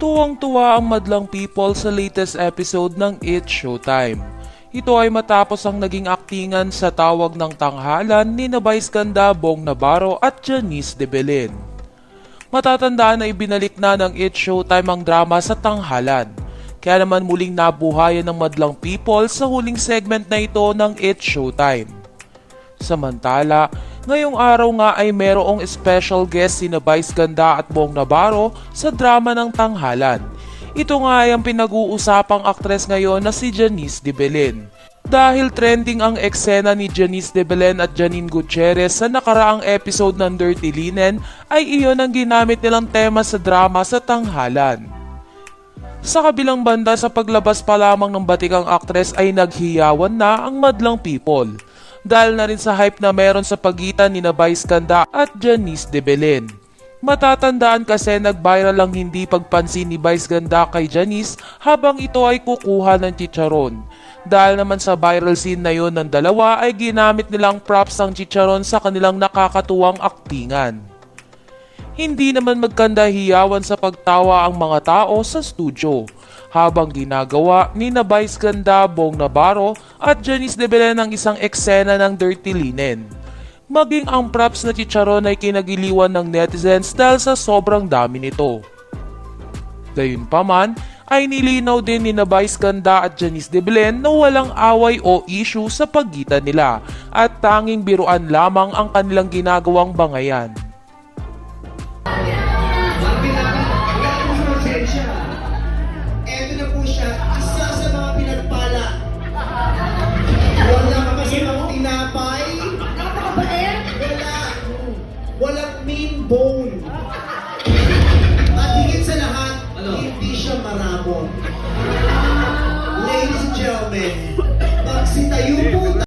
Tuwang-tuwa ang madlang people sa latest episode ng It's Showtime. Ito ay matapos ang naging aktingan sa tawag ng tanghalan ni na Vice Ganda, Bong Navarro at Janice de Belen. Matatandaan na ibinalik na ng It's Showtime ang drama sa tanghalan. Kaya naman muling nabuhayan ng madlang people sa huling segment na ito ng It's Showtime. Samantala, ngayong araw nga ay merong special guest si na Vice Ganda at Bong Navarro sa drama ng tanghalan. Ito nga ay ang pinag-uusapang aktres ngayon na si Janice de Belen. Dahil trending ang eksena ni Janice de Belen at Janine Gutierrez sa nakaraang episode ng Dirty Linen ay iyon ang ginamit nilang tema sa drama sa tanghalan. Sa kabilang banda sa paglabas pa lamang ng batikang aktres ay naghiyawan na ang madlang people. Dahil na rin sa hype na meron sa pagitan ni na Vice Ganda at Janice de Belen. Matatandaan kasi nag-viral lang hindi pagpansin ni Vice Ganda kay Janice habang ito ay kukuha ng chicharon. Dahil naman sa viral scene na yon ng dalawa ay ginamit nilang props ang chicharon sa kanilang nakakatuwang aktingan. Hindi naman magkandahiyawan sa pagtawa ang mga tao sa studio habang ginagawa ni na Vice Ganda, Bong Navarro at Janice de Belen ang isang eksena ng Dirty Linen. Maging ang props na chicharon ay kinagiliwan ng netizens dahil sa sobrang dami nito. Gayunpaman, ay nilinaw din ni Vice Ganda at Janice de Belen na walang away o issue sa pagitan nila at tanging biruan lamang ang kanilang ginagawang bangayan. walang main bone. At higit sa lahat, ano? hindi siya marabon. Ladies and gentlemen, pag sitayo po